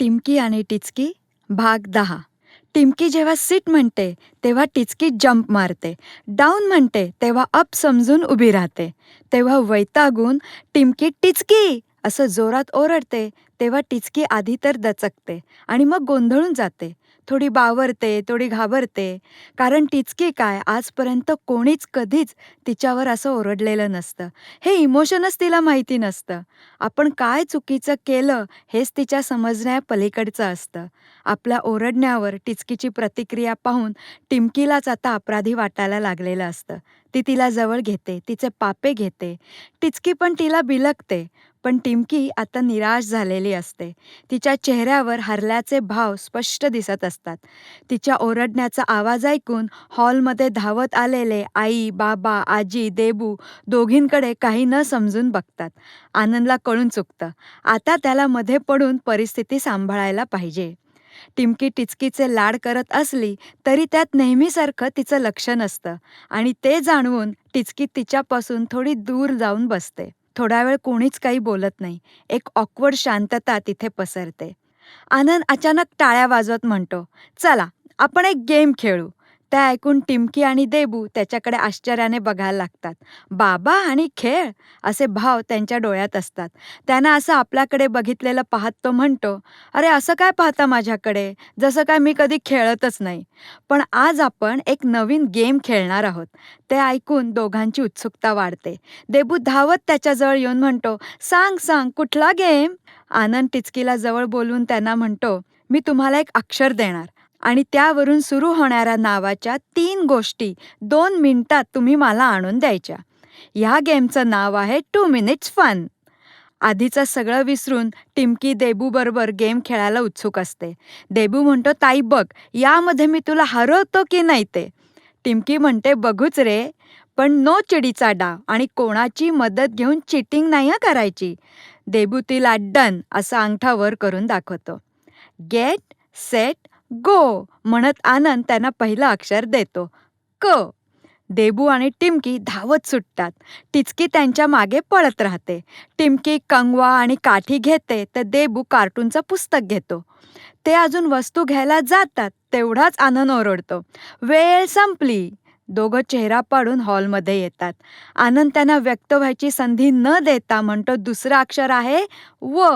टिमकी आणि टिचकी भाग दहा. टिमकी जेव्हा सिट म्हणते तेव्हा टिचकी जंप मारते. डाऊन म्हणते तेव्हा अप समजून उभी राहते. तेव्हा वैतागून टिमकी टिचकी! असं जोरात ओरडते. तेव्हा टिचकी आधी तर दचकते आणि मग गोंधळून जाते. थोडी बावरते थोडी घाबरते. कारण टिचकी काय आजपर्यंत कोणीच कधीच तिच्यावर असं ओरडलेलं नसतं. हे इमोशनच तिला माहिती नसतं. आपण काय चुकीचं केलं हेच तिच्या समजण्या पलीकडचं असतं. आपल्या ओरडण्यावर टिचकीची प्रतिक्रिया पाहून टिमकीलाच आता अपराधी वाटायला लागलेलं असतं. ती तिला जवळ घेते तिचे पापे घेते. टिचकी पण तिला बिलकते पण टिमकी आता निराश झालेली असते. तिच्या चेहऱ्यावर हरल्याचे भाव स्पष्ट दिसत असतात. तिच्या ओरडण्याचा आवाज ऐकून हॉलमध्ये धावत आलेले आई बाबा आजी देबू दोघींकडे काही न समजून बघतात. आनंदला कळून चुकतं. आता त्याला मध्ये पडून परिस्थिती सांभाळायला पाहिजे. टिमकी टिचकीचे लाड करत असली तरी त्यात नेहमीसारखं तिचं लक्ष नसतं आणि ते जाणवून टिचकी तिच्यापासून थोडी दूर जाऊन बसते. थोडा वेळ कोणीच काही बोलत नाही. एक ऑकवर्ड शांतता तिथे पसरते. आनंद अचानक टाळ्या वाजवत म्हणतो चला आपण एक गेम खेळू. ते ऐकून टिमकी आणि देबू त्याच्याकडे आश्चर्याने बघायला लागतात. बाबा आणि खेळ? असे भाव त्यांच्या डोळ्यात असतात. त्यांना असं आपल्याकडे बघितलेलं पाहत तो म्हणतो अरे असं काय पाहता माझ्याकडे? जसं काय मी कधी खेळतच नाही. पण आज आपण एक नवीन गेम खेळणार आहोत. ते ऐकून दोघांची उत्सुकता वाढते. देबू धावत त्याच्याजवळ येऊन म्हणतो सांग सांग कुठला गेम? आनंद टिचकीला जवळ बोलून त्यांना म्हणतो मी तुम्हाला एक अक्षर देणार. आणि त्यावरून सुरू होणाऱ्या नावाच्या तीन गोष्टी दोन मिनिटात तुम्ही मला आणून द्यायच्या. ह्या गेमचं नाव आहे टू मिनिट्स फन. आधीचं सगळं विसरून टिमकी देबूबरोबर गेम खेळायला उत्सुक असते. देबू म्हणतो ताई बघ यामध्ये मी तुला हरवतो की नाही ते? टिमकी म्हणते बघूच रे पण नो चिडीचा डाव आणि कोणाची मदत घेऊन चिटिंग नाही करायची. देबू तिला डन असा अंगठा वर करून दाखवतो. गेट सेट गो म्हणत आनंद त्यांना पहिलं अक्षर देतो. क. देबू आणि टिमकी धावत सुटतात. टिचकी त्यांच्या मागे पळत राहते. टिमकी कंगवा आणि काठी घेते तर देबू कार्टूनचं पुस्तक घेतो. ते अजून वस्तू घ्यायला जातात तेवढाच आनंद ओरडतो. वेळ संपली. दोघं चेहरा पाडून हॉलमध्ये येतात. आनंद त्यांना व्यक्त व्हायची संधी न देता म्हणतो दुसरं अक्षर आहे व.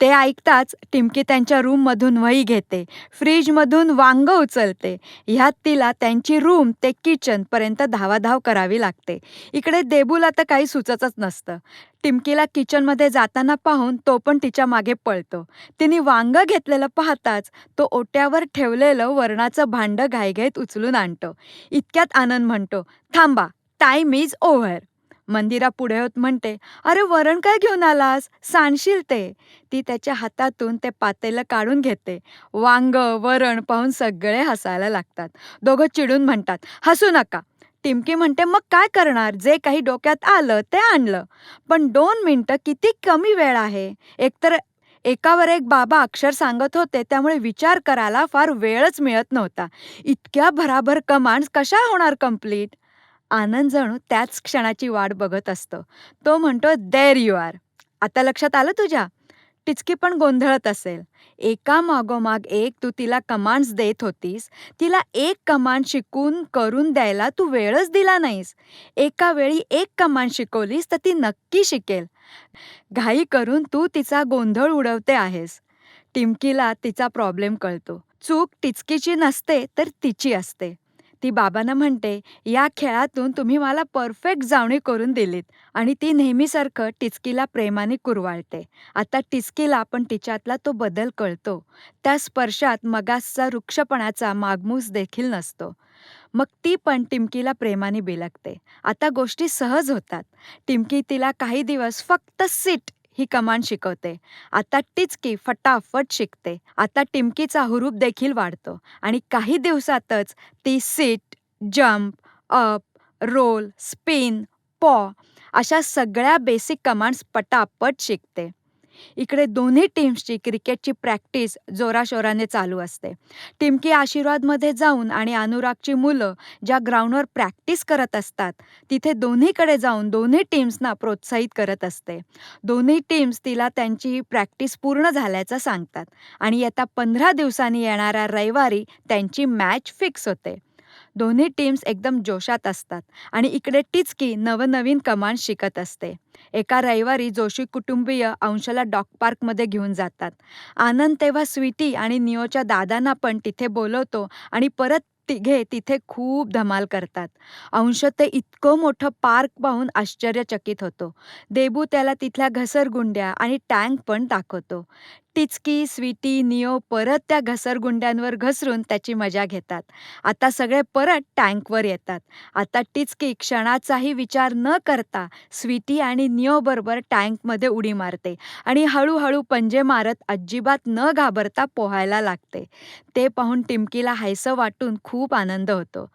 ते ऐकताच टिमकी त्यांच्या रूममधून वही घेते. फ्रीजमधून वांगं उचलते. ह्यात तिला त्यांची रूम ते किचनपर्यंत धावाधाव करावी लागते. इकडे देबूला तर काही सुचतच नसतं. टिमकीला किचनमध्ये जाताना पाहून तो पण तिच्यामागे पळतो. तिने वांग घेतलेलं पाहताच तो ओट्यावर ठेवलेलं वरणाचं भांडं घाईघाईत उचलून आणतो. इतक्यात आनंद म्हणतो थांबा टाईम इज ओव्हर मंदिरा पुढे होत म्हणते अरे वरण काय घेऊन आलास? सांडशील ते. ती त्याच्या हातातून ते पातेलं काढून घेते. वांग वरण पाहून सगळे हसायला लागतात. दोघं चिडून म्हणतात हसू नका. टिमकी म्हणते मग काय करणार? जे काही डोक्यात आलं ते आणलं. पण दोन मिनटं किती कमी वेळ आहे. एकतर एकावर एक बाबा अक्षर सांगत होते त्यामुळे विचार करायला फार वेळच मिळत नव्हता. इतक्या भराभर कमांड्स कशा होणार कंप्लीट आनंद जणू त्याच क्षणाची वाट बघत असतो. तो म्हणतो देर यू आर आता लक्षात आलं तुझ्या? टिचकी पण गोंधळत असेल. एका मागोमाग एक तू तिला कमांड्स देत होतीस. तिला एक कमांड शिकून करून द्यायला तू वेळच दिला नाहीस. एका वेळी एक कमांड शिकवलीस तर ती नक्की शिकेल. घाई करून तू तिचा गोंधळ उडवते आहेस. टिमकीला तिचा प्रॉब्लेम कळतो. चूक टिचकीची नसते तर तिची असते. ती बाबांना म्हणते या खेळातून तुम्ही मला परफेक्ट जावणी करून दिलीत. आणि ती नेहमीसारखं टिचकीला प्रेमाने कुरवाळते. आता टिचकीला पण तिच्यातला तो बदल कळतो. त्या स्पर्शात मगासचा वृक्षपणाचा मागमूस देखील नसतो. मग ती पण टिमकीला प्रेमाने बिलकते आता गोष्टी सहज होतात. टिमकी तिला काही दिवस फक्त सिट ही कमांड शिकवते. आता टिचकी फटाफट शिकते. आता टिमकीचा हुरूप देखील वाढतो. आणि काही दिवसातच ती sit jump up roll spin paw अशा सगळ्या बेसिक कमांड्स पटापट शिकते. इकडे दोन्ही टीम्सची क्रिकेटची प्रॅक्टिस जोराशोराने चालू असते. टिमकी आशीर्वादमध्ये जाऊन आणि अनुरागची मुलं ज्या ग्राउंडवर प्रॅक्टिस करत असतात तिथे दोन्हीकडे जाऊन दोन्ही टीम्सना प्रोत्साहित करत असते. दोन्ही टीम्स तिला त्यांची प्रॅक्टिस पूर्ण झाल्याचं सांगतात आणि येत्या पंधरा दिवसांनी येणाऱ्या रविवारी त्यांची मॅच फिक्स होते. दोन्ही टीम्स एकदम जोशात असतात. आणि इकडे टिचकी नवनवीन कमांड शिकत असते. एका रविवारी जोशी कुटुंबीय अंशला डॉग पार्कमध्ये घेऊन जातात. आनंद तेव्हा स्वीटी आणि निओच्या दादांना पण तिथे बोलवतो आणि परत तिघे तिथे खूप धमाल करतात. अंश ते इतकं मोठं पार्क पाहून आश्चर्यचकित होतो. देबू त्याला तिथल्या घसरगुंड्या आणि टँक पण दाखवतो. टिचकी स्वीटी नियो परत त्या घसरगुंड्यांवर घसरून त्याची मजा घेतात. आता सगळे परत टँकवर येतात. आता टिचकी क्षणाचाही विचार न करता स्वीटी आणि निओबरोबर टँकमध्ये उडी मारते आणि हळूहळू पंजे मारत अजिबात न घाबरता पोहायला लागते. ते पाहून टिमकीला हायसं वाटून खूप आनंद होतो.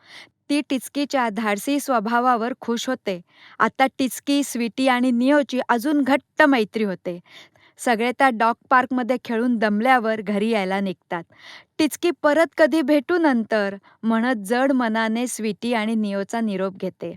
ती टिचकीच्या धाडसी स्वभावावर खुश होते. आता टिचकी स्वीटी आणि नियोची अजून घट्ट मैत्री होते. सगळे त्या डॉग पार्कमध्ये खेळून दमल्यावर घरी यायला निघतात. टिचकी परत कधी भेटू नंतर? म्हणत जड मनाने स्वीटी आणि नियोचा निरोप घेते.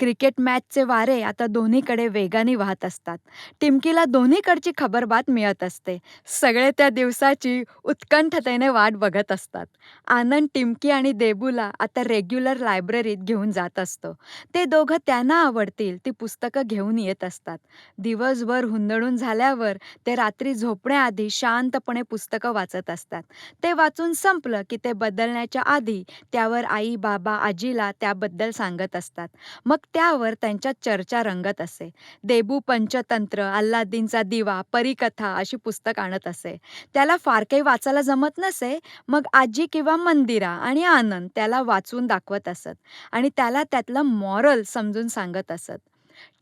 क्रिकेट मॅचचे वारे आता दोन्हीकडे वेगाने वाहत असतात. टिमकीला दोन्हीकडची खबरबात मिळत असते. सगळे त्या दिवसाची उत्कंठतेने वाट बघत असतात. आनंद टिमकी आणि देबूला आता रेग्युलर लायब्ररीत घेऊन जात असतो. ते दोघं त्यांना आवडतील ती पुस्तकं घेऊन येत असतात. दिवसभर हुंदडून झाल्यावर ते रात्री झोपण्याआधी शांतपणे पुस्तकं वाचत असतात. ते वाचून संपलं की ते बदलण्याच्या आधी त्यावर आई बाबा आजीला त्याबद्दल सांगत असतात. मग त्यावर त्यांच्या चर्चा रंगत असे. देबू पंचतंत्र अल्लादीनचा दिवा परीकथा अशी पुस्तक आणत असे. त्याला फार काही वाचायला जमत नसे मग आजी किंवा मंदिरा आणि आनंद त्याला वाचून दाखवत असत आणि त्याला त्यातलं मॉरल समजून सांगत असत.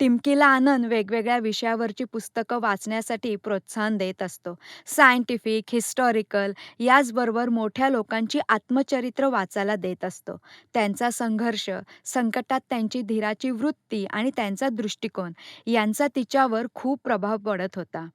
टिमकीला आनंद वेगवेगळ्या विषयावरची पुस्तकं वाचण्यासाठी प्रोत्साहन देत असतो. सायंटिफिक हिस्टॉरिकल याचबरोबर मोठ्या लोकांची आत्मचरित्र वाचायला देत असतो. त्यांचा संघर्ष संकटात त्यांची धीराची वृत्ती आणि त्यांचा दृष्टिकोन यांचा तिच्यावर खूप प्रभाव पडत होता.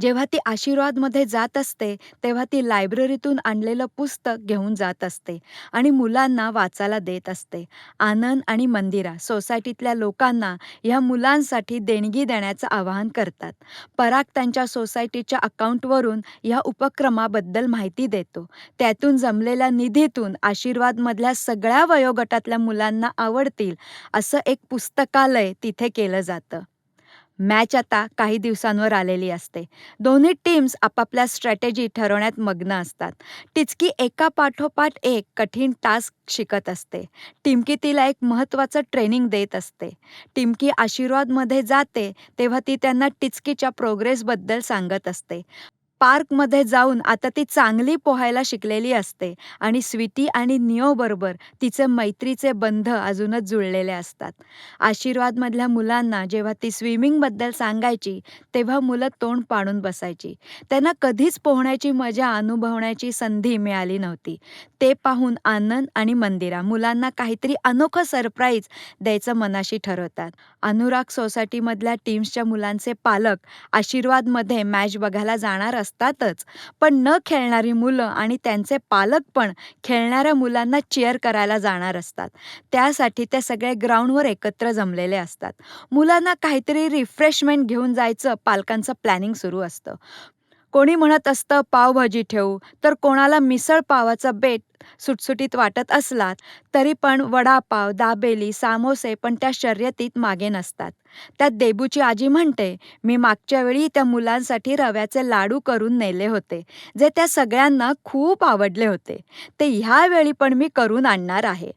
जेव्हा ती आशीर्वादमध्ये जात असते तेव्हा ती लायब्ररीतून आणलेलं पुस्तक घेऊन जात असते आणि मुलांना वाचायला देत असते. आनंद आणि मंदिरा सोसायटीतल्या लोकांना ह्या मुलांसाठी देणगी देण्याचं आवाहन करतात. पराग त्यांच्या सोसायटीच्या अकाउंटवरून ह्या उपक्रमाबद्दल माहिती देतो. त्यातून जमलेल्या निधीतून आशीर्वादमधल्या सगळ्या वयोगटातल्या मुलांना आवडतील असं एक पुस्तकालय तिथे केलं जातं. मॅच आता काही दिवसांवर आलेली असते. दोन्ही टीम्स आपापल्या स्ट्रॅटेजी ठरवण्यात मग्न असतात. टिचकी एका पाठोपाठ एक कठीण टास्क शिकत असते. टिमकी तिला एक महत्त्वाचं ट्रेनिंग देत असते. टिमकी आशीर्वादमध्ये जाते तेव्हा ती त्यांना टिचकीच्या प्रोग्रेसबद्दल सांगत असते. पार्कमध्ये जाऊन आता ती चांगली पोहायला शिकलेली असते आणि स्वीटी आणि निओबरोबर तिचे मैत्रीचे बंध अजूनच जुळलेले असतात. आशीर्वादमधल्या मुलांना जेव्हा ती स्विमिंगबद्दल सांगायची तेव्हा मुलं तोंड पाडून बसायची. त्यांना कधीच पोहण्याची मजा अनुभवण्याची संधी मिळाली नव्हती. ते पाहून आनंद आणि मंदिरा मुलांना काहीतरी अनोखं सरप्राईज द्यायचं मनाशी ठरवतात. अनुराग सोसायटीमधल्या टीम्सच्या मुलांचे पालक आशीर्वादमध्ये मॅच बघायला जाणार असतात. असतातच. पण न खेळणारी मुलं आणि त्यांचे पालक पण खेळणाऱ्या मुलांना चेअर करायला जाणार असतात. त्यासाठी त्या सगळे ग्राउंडवर एकत्र जमलेले असतात. मुलांना काहीतरी रिफ्रेशमेंट घेऊन जायचं पालकांचं प्लॅनिंग सुरू असतं. कोणी म्हणत असतं पावभाजी ठेवू. तर कोणाला मिसळ पावाचा बेट सुटसुटीत वाटत असला तरी पण वडापाव दाबेली सामोसे पण त्या शर्यतीत मागे नसतात. त्यात देबूची आजी म्हणते मी मागच्या वेळी त्या मुलांसाठी रव्याचे लाडू करून नेले होते जे त्या सगळ्यांना खूप आवडले होते. ते ह्या वेळी पण मी करून आणणार आहे.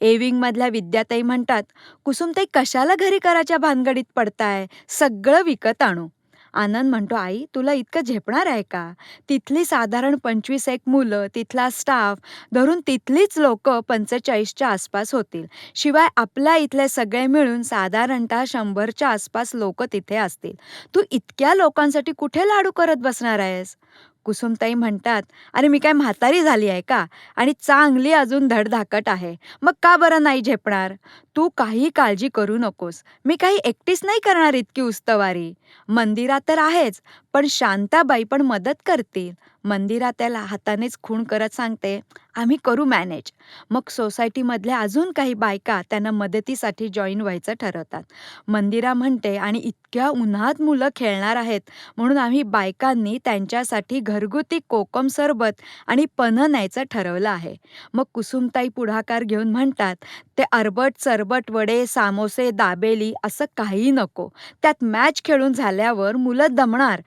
एविंगमधल्या विद्याताई म्हणतात कुसुमताई कशाला घरी करायच्या भानगडीत पडताय? सगळं विकत आणू. आनंद म्हणतो आई तुला इतकं झेपणार आहे का? तिथली साधारण पंचवीस एक मुलं तिथला स्टाफ धरून तिथलीच लोक पंचेचाळीसच्या आसपास होतील. शिवाय आपल्या इथले सगळे मिळून साधारणतः शंभरच्या आसपास लोक तिथे असतील. तू इतक्या लोकांसाठी कुठे लाडू करत बसणार आहेस? कुसुमताई म्हणतात अरे मी काय म्हातारी झाली आहे का? आणि चांगली अजून धडधाकट आहे. मग का बरं नाही झेपणार? तू काही काळजी करू नकोस. मी काही एकटीच नाही करणार इतकी उस्तवारी. मंदिरात तर आहेच पण शांताबाई पण मदत करतील. मंदिरा त्याला हातानेच खूण करत सांगते आम्ही करू मॅनेज मग सोसायटीमधल्या अजून काही बायका त्यांना मदतीसाठी जॉईन व्हायचं ठरवतात. मंदिरा म्हणते आणि इतक्या उन्हात मुलं खेळणार आहेत म्हणून आम्ही बायकांनी त्यांच्यासाठी घरगुती कोकम सरबत आणि पन्हं न्यायचं ठरवलं आहे. मग कुसुमताई पुढाकार घेऊन म्हणतात ते अरबट सरबट वडे सामोसे दाबेली असं काही नको. त्यात मॅच खेळून झाल्यावर मुलं दमणार.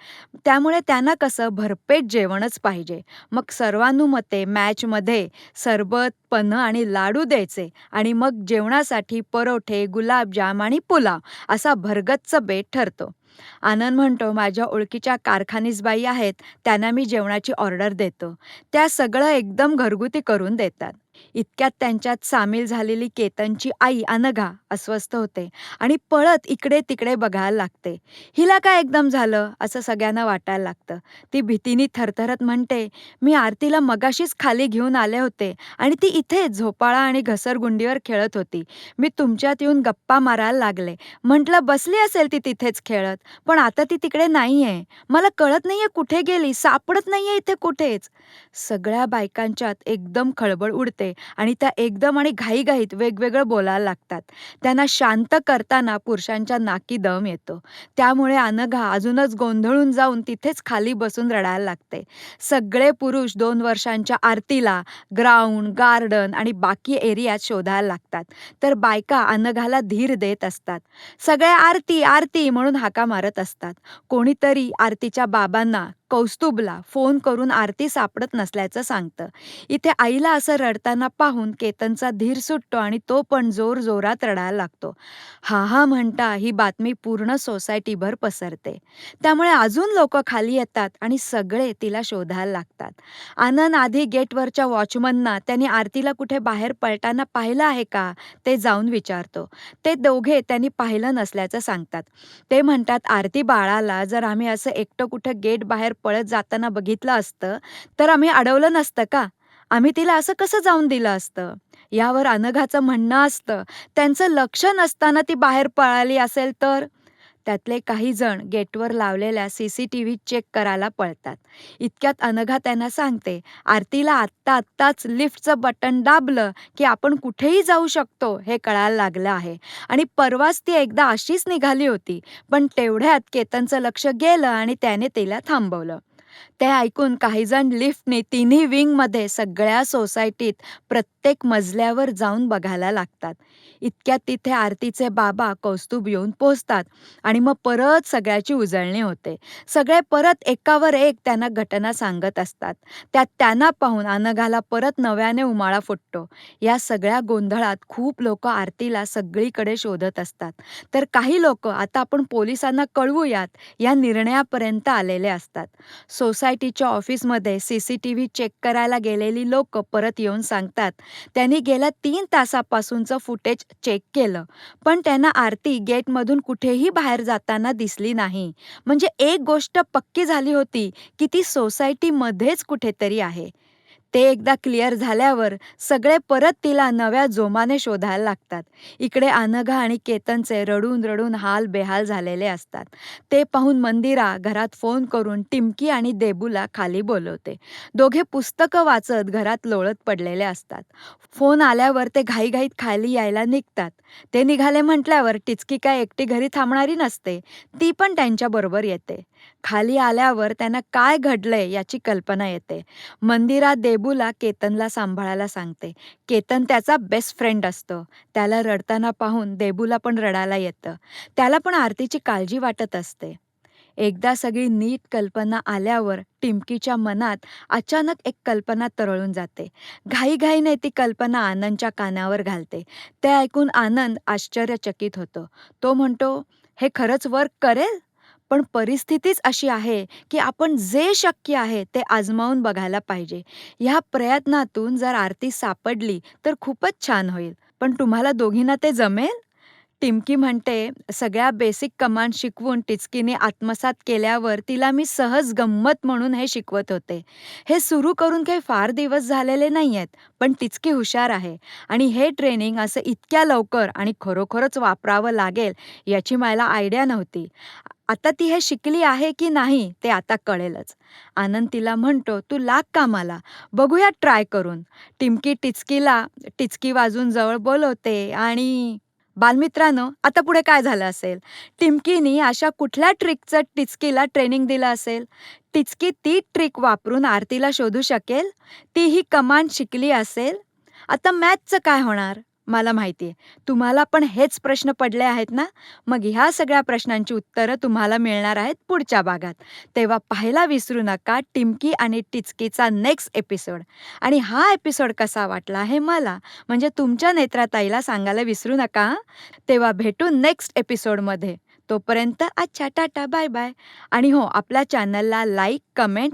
त्यामुळे त्यांना कसं भरपेट जेवण जेवणच पाहिजे. मग सर्वानुमते मॅचमध्ये सरबत पन्हं आणि लाडू द्यायचे आणि मग जेवणासाठी परोठे गुलाबजाम आणि पुलाव असा भरगच्च बेत ठरतो. आनंद म्हणतो माझ्या ओळखीच्या कारखानीस बाई आहेत त्यांना मी जेवणाची ऑर्डर देतो. त्या सगळं एकदम घरगुती करून देतात. इतक्यात त्यांच्यात सामील झालेली केतनची आई अनघा अस्वस्थ होते आणि पळत इकडे तिकडे बघायला लागते. हिला काय एकदम झालं असं सगळ्यांना वाटायला लागतं. ती भीतीने थरथरत म्हणते मी आरतीला मगाशीच खाली घेऊन आले होते आणि ती इथे झोपाळा आणि घसरगुंडीवर खेळत होती. मी तुमच्यात येऊन गप्पा मारायला लागले. म्हटलं बसली असेल ती तिथेच खेळत पण आता ती तिकडे नाहीये. मला कळत नाहीये कुठे गेली सापडत नाहीये इथे कुठेच. सगळ्या बायकांच्यात एकदम खळबळ उडते. आणि त्या एकदम आणि घाईघाईत वेगवेगळं बोलायला लागतात. त्यांना शांत करताना पुरुषांच्या नाकी दम येतो. त्यामुळे अनघा अजूनच गोंधळून जाऊन तिथेच खाली बसून रडायला लागते. सगळे पुरुष दोन वर्षांच्या आरतीला ग्राउंड गार्डन आणि बाकी एरियात शोधायला लागतात. तर बायका अनघाला धीर देत असतात. सगळ्या आरती आरती म्हणून हाका मारत असतात. कोणीतरी आरतीच्या बाबांना कौस्तुभला फोन करून आरती सापडत नसल्याचं सांगतं. इथे आईला असं रडताना पाहून केतनचा धीर सुटतो आणि तो पण जोर जोरात रडायला लागतो. हा हा म्हणता ही बातमी पूर्ण सोसायटीभर पसरते. त्यामुळे अजून लोक खाली येतात आणि सगळे तिला शोधायला लागतात. आनंद आधी गेटवरच्या वॉचमनना त्यांनी आरतीला कुठे बाहेर पळताना पाहिलं आहे का ते जाऊन विचारतो. ते दोघे त्यांनी पाहिलं नसल्याचं सांगतात. ते म्हणतात आरती बाळाला जर आम्ही असं एकटं कुठं गेट बाहेर पळत जाताना बघितलं असतं तर आम्ही अडवलं नसतं का? आम्ही तिला असं कसं जाऊन दिलं असतं? यावर अनघाचं म्हणणं असतं. त्यांचं लक्ष नसताना ती बाहेर पळाली असेल तर? त्यातले काही जण गेटवर लावलेल्या C C T V check करायला पळतात. इतक्यात अनघा त्यांना सांगते आरतीला आत्ता आत्ताच लिफ्टचं बटन दाबलं की आपण कुठेही जाऊ शकतो हे कळायला लागलं आहे. आणि परवाच ती एकदा अशीच निघाली होती पण तेवढ्यात केतनचं लक्ष गेलं आणि त्याने तिला थांबवलं. ते ऐकून काहीजण लिफ्टने तिन्ही विंगमध्ये सगळ्या सोसायटीत प्रत्येक मजल्यावर जाऊन बघायला लागतात. इतक्यात तिथे आरतीचे बाबा कौस्तुभ येऊन पोचतात आणि मग परत सगळ्याची उजळणी होते. सगळे परत एकावर एक त्यांना घटना सांगत असतात. त्यात त्यांना पाहून अनघाला परत नव्याने उमाळा फुटतो. या सगळ्या गोंधळात खूप लोक आरतीला सगळीकडे शोधत असतात. तर काही लोक आता आपण पोलिसांना कळवूयात या निर्णयापर्यंत आलेले असतात. सोसायटीच्या ऑफिसमध्ये C C T V check करायला गेलेली लोक परत येऊन सांगतात. त्यांनी गेल्या तीन तासापासूनचं फुटेज चेक केलं. पण त्यांना आरती गेटमधून कुठेही बाहेर जाताना दिसली नाही. म्हणजे एक गोष्ट पक्की झाली होती की ती सोसायटीमध्येच कुठेतरी आहे. ते एकदा क्लिअर झाल्यावर सगळे परत तिला नव्या जोमाने शोधायला लागतात. इकडे अनघा आणि केतनचे रडून रडून हाल बेहाल झालेले असतात. ते पाहून मंदिरा घरात फोन करून टिमकी आणि देबूला खाली बोलवते. दोघे पुस्तकं वाचत घरात लोळत पडलेले असतात. फोन आल्यावर ते घाईघाईत खाली यायला निघतात. ते निघाले म्हटल्यावर टिचकी काय एकटी घरी थांबणारी नसते. ती पण त्यांच्याबरोबर येते. खाली आल्यावर त्यांना काय घडलंय याची कल्पना येते. मंदिरात देबूला केतनला सांभाळायला सांगते. केतन त्याचा बेस्ट फ्रेंड असतो. त्याला रडताना पाहून देबूला पण रडायला येतं. त्याला पण आरतीची काळजी वाटत असते. एकदा सगळी नीट कल्पना आल्यावर टिमकीच्या मनात अचानक एक कल्पना तरळून जाते. घाईघाईने ती कल्पना आनंदच्या कानावर घालते. ते ऐकून आनंद आश्चर्यचकित होतो. तो म्हणतो हे खरंच वर्क करेल? पण परिस्थितीच अशी आहे की आपण जे शक्य आहे ते आजमावून बघायला पाहिजे ह्या प्रयत्नातून जर आरती सापडली तर खूपच छान होईल पण तुम्हाला दोघींना ते जमेल टिमकी म्हणते, "सगळ्या बेसिक कमांड शिकवून टिचकीने आत्मसात केल्यावर तिला मी सहज गंमत म्हणून हे शिकवत होते. हे सुरू करून काही फार दिवस झालेले नाहीयेत, पण टिचकी हुशार आहे आणि हे ट्रेनिंग असं इतक्या लवकर आणि खरोखरच वापरावं लागेल याची मला आयडिया नव्हती. आता ती हे शिकली आहे की नाही ते आता कळेलच." आनंद तिला म्हणतो, "तू लाग कामाला. बघूया ट्राय करून." टिमकी टिचकीला टिचकी वाजून जवळ बोलवते आणि बालमित्रांनो, आता पुढे काय झालं असेल? टिमकीनी अशा कुठल्या ट्रिकचं टिचकीला ट्रेनिंग दिलं असेल? टिचकी ती ट्रिक वापरून आरतीला शोधू शकेल? ती ही कमांड शिकली असेल? आता मॅथचं काय होणार? मला माहिती आहे तुम्हाला पण हेच प्रश्न पडले आहेत ना? मग ह्या सगळ्या प्रश्नांची उत्तरं तुम्हाला मिळणार आहेत पुढच्या भागात. तेव्हा पाहायला विसरू नका टिमकी आणि टिचकीचा नेक्स्ट एपिसोड. आणि हा एपिसोड कसा वाटला हे मला म्हणजे तुमच्या नेत्राताईला सांगायला विसरू नका हां. तेव्हा भेटू नेक्स्ट एपिसोडमध्ये. तोपर्यंत अच्छा, टाटा, बाय बाय. आणि हो, आपल्या चॅनलला लाईक, कमेंट